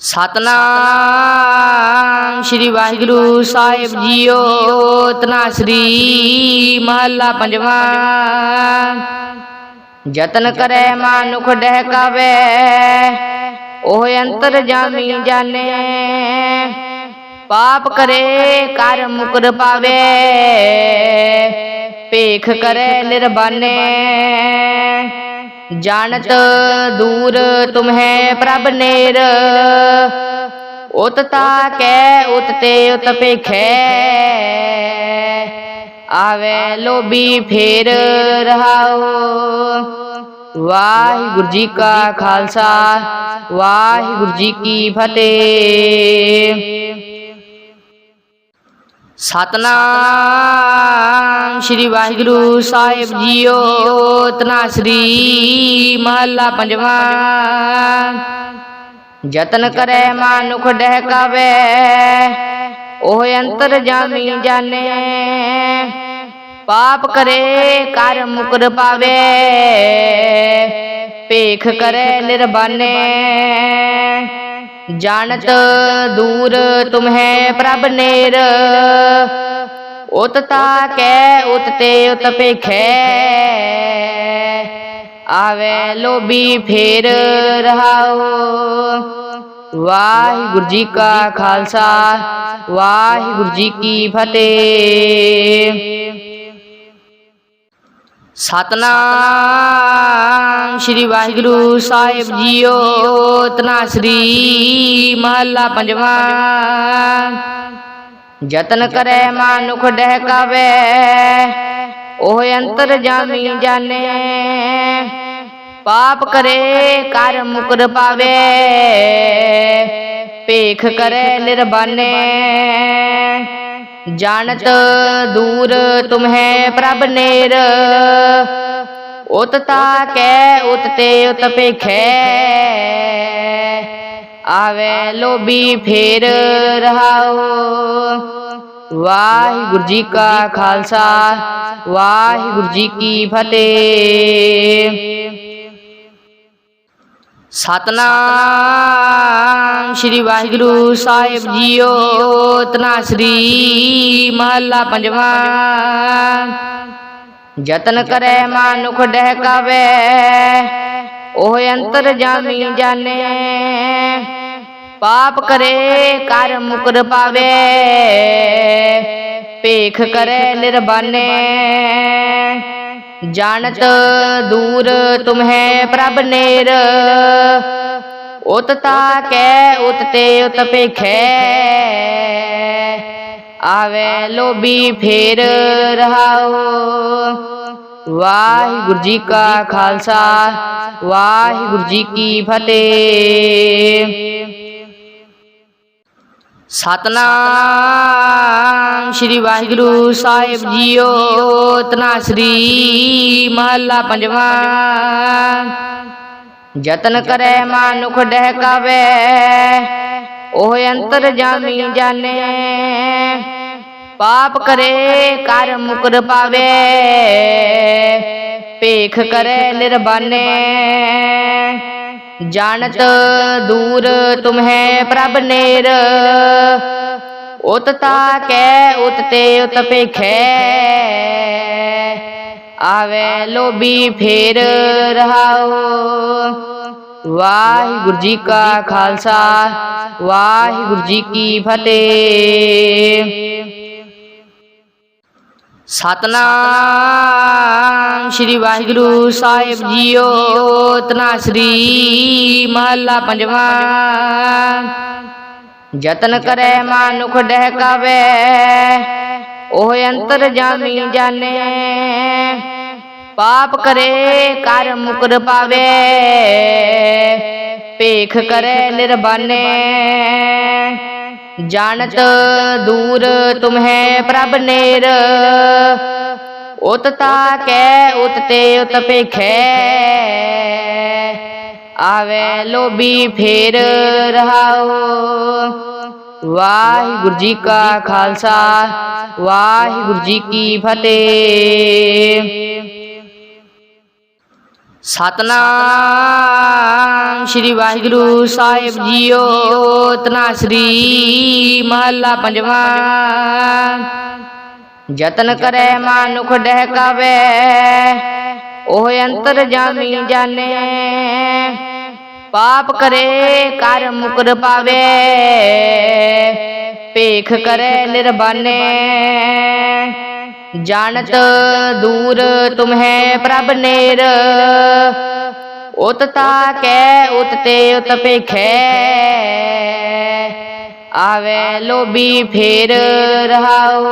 ਸਤਨਾਮ ਸ੍ਰੀ ਵਾਹਿਗੁਰੂ ਸਾਹਿਬ ਜੀਓ ਤਨਾਸਰੀ ਮਹੱਲਾ ਪੰਜਵਾਂ। ਯਤਨ ਕਰੈ ਮਾਨੁਖ ਡਹਿਕਾਵੇ, ਉਹ ਅੰਤਰ ਜਾਮੀ ਜਾਣੇ। ਪਾਪ ਕਰੇ, ਕਰ ਮੁਕਰ ਪਾਵੇ, ਭੇਖ ਕਰੇ ਨਿਰਬਾਨੇ। ਜਾਣਤ ਦੂਰ ਤੁਮਹਿ ਪ੍ਰਭ ਨੇਰ। ਉਤ ਤਾ ਕੈ ਉਤ ਤੇ ਉਤ ਭੇਖੈ ਆਵੇ ਲੋਭੀ ਫੇਰ ਰਹਾਓ। ਵਾਹਿਗੁਰੂ ਜੀ ਕਾ ਖਾਲਸਾ। ਵਾਹਿਗੁਰੂ ਜੀ ਕੀ ਫਤਿਹ। ਸਤਨਾਮ ਸ੍ਰੀ ਵਾਹਿਗੁਰੂ ਸਾਹਿਬ ਜੀਓ ਤਨਾਸਰੀ ਮਹੱਲਾ ਪੰਜਵਾਂ। ਯਤਨ ਕਰੈ ਮਾਨੁਖ ਡਹਿਕਾਵੇ, ਉਹ ਅੰਤਰ ਜਾਮੀ ਜਾਣੇ। ਪਾਪ ਕਰੇ, ਕਰ ਮੁਕਰ ਪਾਵੇ। ਭੇਖ ਕਰੇ ਨਿਰਬਾਨੇ। ਜਾਣਤ ਦੂਰ ਤੁਮਹਿ ਪ੍ਰਭ ਨੇਰ। ਉਤ ਤਾ ਕੈ ਉਤ ਤੇ ਉਤ ਭੇਖੈ। ਆਵੇ ਲੋਭੀ ਫੇਰ ਰਹਾਓ। ਵਾਹਿਗੁਰੂ ਜੀ ਕਾ ਖਾਲਸਾ, ਵਾਹਿਗੁਰੂ ਜੀ ਕੀ ਫਤਿਹ। ਸਤਨਾਮ ਸ੍ਰੀ ਵਾਹਿਗੁਰੂ ਸਾਹਿਬ ਜੀਓ ਤਨਾਸਰੀ ਮਹੱਲਾ ਪੰਜਵਾਂ। ਯਤਨ ਕਰੈ ਮਾਨੁਖ ਡਹਿਕਾਵੇ, ਉਹ ਅੰਤਰ ਜਾਮੀ ਜਾਣੇ। ਪਾਪ ਕਰੇ ਕਰ ਮੁਕਰ ਪਾਵੇ। ਭੇਖ ਕਰੇ ਨਿਰਬਾਨੇ। ਜਾਣਤ ਦੂਰ ਤੁਮਹਿ ਪ੍ਰਭ ਨੇਰ। ਉਤ ਤਾ ਕੈ, ਉਤ ਤੇ ਉਤ ਭੇਖੈ। ਆਵੇ ਲੋਭੀ ਫੇਰ ਰਹਾਓ। ਵਾਹਿਗੁਰੂ ਜੀ ਕਾ ਖਾਲਸਾ, ਵਾਹਿਗੁਰੂ ਜੀ ਕੀ ਫਤਿਹ। ਸਤਨਾਮ ਸ੍ਰੀ ਵਾਹਿਗੁਰੂ ਸਾਹਿਬ ਜੀਓ ਤਨਾਸਰੀ ਮਹੱਲਾ ਪੰਜਵਾਂ। ਯਤਨ ਕਰੈ ਮਾਨੁਖ ਡਹਿਕਾਵੇ, ਉਹ ਅੰਤਰ ਜਾਮੀ ਜਾਣੇ। ਪਾਪ ਕਰੇ, ਕਰ ਮੁਕਰ ਪਾਵੇ, ਭੇਖ ਕਰੇ ਨਿਰਬਾਨੇ। ਜਾਣਤ ਦੂਰ ਤੁਮਹਿ ਪ੍ਰਭ ਨੇਰ। ਉਤ ਤਾ ਕੈ ਉਤ ਤੇ ਉਤ ਭੇਖੈ। ਆਵੇ ਲੋਭੀ ਫੇਰ ਰਹਾਓ। ਵਾਹਿਗੁਰੂ ਜੀ ਕਾ ਖਾਲਸਾ, ਵਾਹਿਗੁਰੂ ਜੀ ਕੀ ਫਤਿਹ। ਸਤਨਾਮ ਸ੍ਰੀ ਵਾਹਿਗੁਰੂ ਸਾਹਿਬ ਜੀਓ ਤਨਾਸਰੀ ਮਹੱਲਾ ਪੰਜਵਾਂ। ਯਤਨ ਕਰੈ ਮਾਨੁਖ ਡਹਿਕਾਵੇ, ਉਹ ਅੰਤਰ ਜਾਮੀ ਜਾਣੇ। ਪਾਪ ਕਰੇ, ਕਰ ਮੁਕਰ ਪਾਵੇ, ਭੇਖ ਕਰੇ ਨਿਰਬਾਨੇ। ਜਾਣਤ ਦੂਰ ਤੁਮਹਿ ਪ੍ਰਭ ਨੇਰ। ਉਤ ਤਾ ਕੈ ਉਤ ਤੇ ਉਤ ਭੇਖੈ ਆਵੇ ਲੋਭੀ ਫੇਰ ਰਹਾਓ। ਵਾਹਿਗੁਰੂ ਜੀ ਕਾ ਖਾਲਸਾ। ਵਾਹਿਗੁਰੂ ਜੀ ਕੀ ਫਤਿਹ। ਸਤਨਾਮ ਸ੍ਰੀ ਵਾਹਿਗੁਰੂ ਸਾਹਿਬ ਜੀਓ ਤਨਾਸਰੀ ਮਹੱਲਾ ਪੰਜਵਾਂ। ਯਤਨ ਕਰੈ ਮਾਨੁਖ ਡਹਿਕਾਵੇ, ਉਹ ਅੰਤਰ ਜਾਮੀ ਜਾਣੇ। ਪਾਪ ਕਰੇ, ਕਰ ਮੁਕਰ ਪਾਵੇ। ਭੇਖ ਕਰੇ ਨਿਰਬਾਨੇ। ਜਾਣਤ ਦੂਰ ਤੁਮਹਿ ਪ੍ਰਭ ਨੇਰ। ਉਤ ਤਾ ਕੈ ਉਤ ਤੇ ਉਤ ਭੇਖੈ। ਆਵੇ ਲੋਭੀ ਫੇਰ ਰਹਾਓ। ਵਾਹਿਗੁਰੂ ਜੀ ਕਾ ਖਾਲਸਾ, ਵਾਹਿਗੁਰੂ ਜੀ ਕੀ ਫਤਿਹ। ਸਤਨਾਮ ਸ੍ਰੀ ਵਾਹਿਗੁਰੂ ਸਾਹਿਬ ਜੀਓ ਤਨਾਸਰੀ ਮਹੱਲਾ ਪੰਜਵਾਂ। ਯਤਨ ਕਰੈ ਮਾਨੁਖ ਡਹਿਕਾਵੇ, ਉਹ ਅੰਤਰ ਜਾਮੀ ਜਾਣੇ। ਪਾਪ ਕਰੇ ਕਰ ਮੁਕਰ ਪਾਵੇ, ਭੇਖ ਕਰੇ ਨਿਰਬਾਨੇ। ਜਾਣਤ ਦੂਰ ਤੁਮਹਿ ਪ੍ਰਭ ਨੇਰ। ਉਤ ਤਾ ਕੈ ਉਤ ਤੇ ਉਤ ਭੇਖੈ। ਆਵੇ ਲੋਭੀ ਫੇਰ ਰਹਾਓ।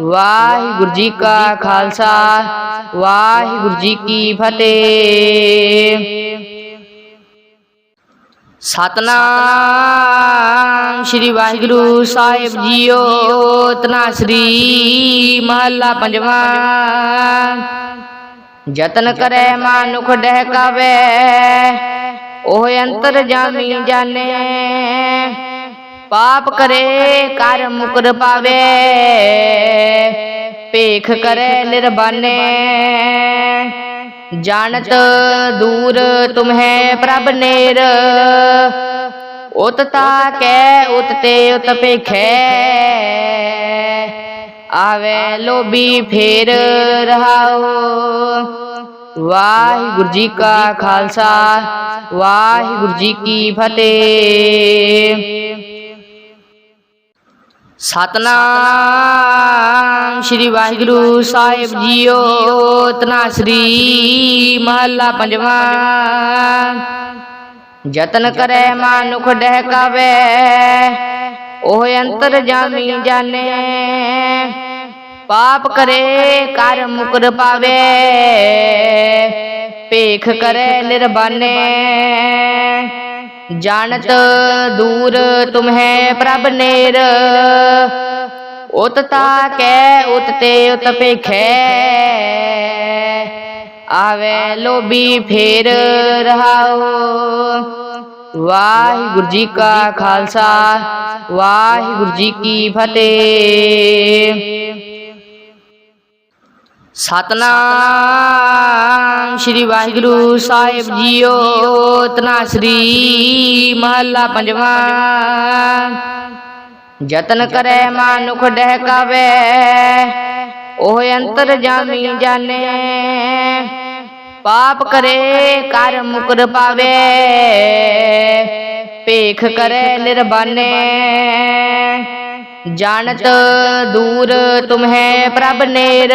ਵਾਹਿਗੁਰੂ ਜੀ ਕਾ ਖਾਲਸਾ। ਵਾਹਿਗੁਰੂ ਜੀ ਕੀ ਫਤਿਹ। ਸਤਨਾਮ ਸ੍ਰੀ ਵਾਹਿਗੁਰੂ ਸਾਹਿਬ ਜੀਓ ਤਨਾਸਰੀ ਮਹੱਲਾ ਪੰਜਵਾਂ। ਯਤਨ ਕਰੈ ਮਾਨੁਖ ਡਹਿਕਾਵੇ, ਉਹ ਅੰਤਰ ਜਾਮੀ ਜਾਣੇ। ਪਾਪ ਕਰੇ, ਕਰ ਮੁਕਰ ਪਾਵੇ, ਭੇਖ ਕਰੇ ਨਿਰਬਾਨੇ। ਜਾਣਤ ਦੂਰ ਤੁਮਹਿ ਪ੍ਰਭ ਨੇਰ। ਉਤ ਤਾ ਕੈ ਉਤ ਤੇ ਉਤ ਭੇਖੈ। ਆਵੇ ਲੋਭੀ ਫੇਰ ਰਹਾਓ। ਵਾਹਿਗੁਰੂ ਜੀ ਕਾ ਖਾਲਸਾ, ਵਾਹਿਗੁਰੂ ਜੀ ਕੀ ਫਤਿਹ। ਸਤਨਾਮ ਸ੍ਰੀ ਵਾਹਿਗੁਰੂ ਸਾਹਿਬ ਜੀਓ ਤਨਾਸਰੀ ਮਹੱਲਾ ਪੰਜਵਾਂ। ਯਤਨ ਕਰੈ ਮਾਨੁਖ ਡਹਿਕਾਵੇ, ਉਹ ਅੰਤਰ ਜਾਮੀ ਜਾਣੇ। ਪਾਪ ਕਰੇ, ਕਰ ਮੁਕਰ ਪਾਵੇ, ਭੇਖ ਕਰੇ ਨਿਰਬਾਨੇ। ਜਾਣਤ ਦੂਰ ਤੁਮਹਿ ਪ੍ਰਭ ਨੇਰ। ਉਤ ਤਾ ਕੈ ਉਤ ਤੇ ਉਤ ਭੇਖੈ ਆਵੇ ਲੋਭੀ ਫੇਰ ਰਹਾਓ। ਵਾਹਿਗੁਰੂ ਜੀ ਕਾ ਖਾਲਸਾ। ਵਾਹਿਗੁਰੂ ਜੀ ਕੀ ਫਤਿਹ। ਸਤਨਾਮ ਸ੍ਰੀ ਵਾਹਿਗੁਰੂ ਸਾਹਿਬ ਜੀਓ ਤਨਾਸਰੀ ਮਹੱਲਾ ਪੰਜਵਾਂ। ਯਤਨ ਕਰੈ ਮਾਨੁਖ ਡਹਿਕਾਵੇ, ਉਹ ਅੰਤਰ ਜਾਮੀ ਜਾਣੇ। ਪਾਪ ਕਰੇ ਕਰ ਮੁਕਰ ਪਾਵੇ ਭੇਖ ਕਰੇ ਨਿਰਬਾਨੇ ਜਾਣਤ ਦੂਰ ਤੁਮਹਿ ਪ੍ਰਭ ਨੇਰ।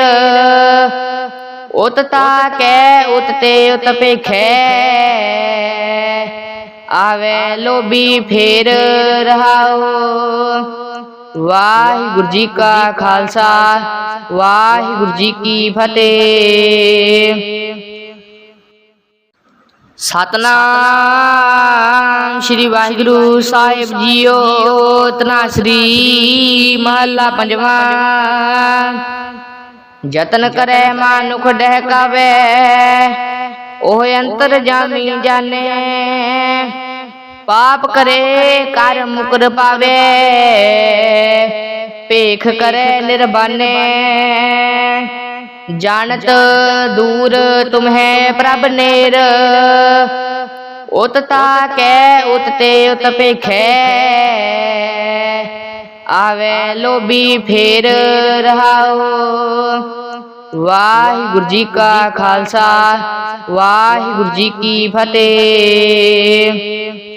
ਉਤ ਤਾ ਕੈ ਉਤ ਤੇ ਉਤ ਪੇਖੈ ਆਵੇ ਲੋਭੀ ਫੇਰ ਰਹਾਓ ਵਾਹਿਗੁਰੂ ਜੀ ਕਾ ਖਾਲਸਾ, ਵਾਹਿਗੁਰੂ ਜੀ ਕੀ ਫਤਿਹ। ਸਤਨਾਮ ਸ੍ਰੀ ਵਾਹਿਗੁਰੂ ਸਾਹਿਬ ਜੀਓ ਤਨਾਸਰੀ ਮਹੱਲਾ ਪੰਜਵਾਂ। ਯਤਨ ਕਰੈ ਮਾਨੁਖ ਡਹਿਕਾਵੇ, ਉਹ ਅੰਤਰ ਜਾਮੀ ਜਾਣੇ। ਪਾਪ ਕਰੇ ਕਰ ਮੁਕਰ ਪਾਵੇ ਭੇਖ ਕਰੇ ਨਿਰਬਾਨੇ ਜਾਣਤ ਦੂਰ ਤੁਮਹਿ ਪ੍ਰਭ ਨੇਰ। ਉਤ ਤਾ ਕੈ ਉਤ ਤੇ ਉਤ ਭੇਖੈ। ਆਵੇ ਲੋਭੀ ਫੇਰ ਰਹਾਓ। ਵਾਹਿਗੁਰੂ ਜੀ ਕਾ ਖਾਲਸਾ, ਵਾਹਿਗੁਰੂ ਜੀ ਕੀ ਫਤਿਹ।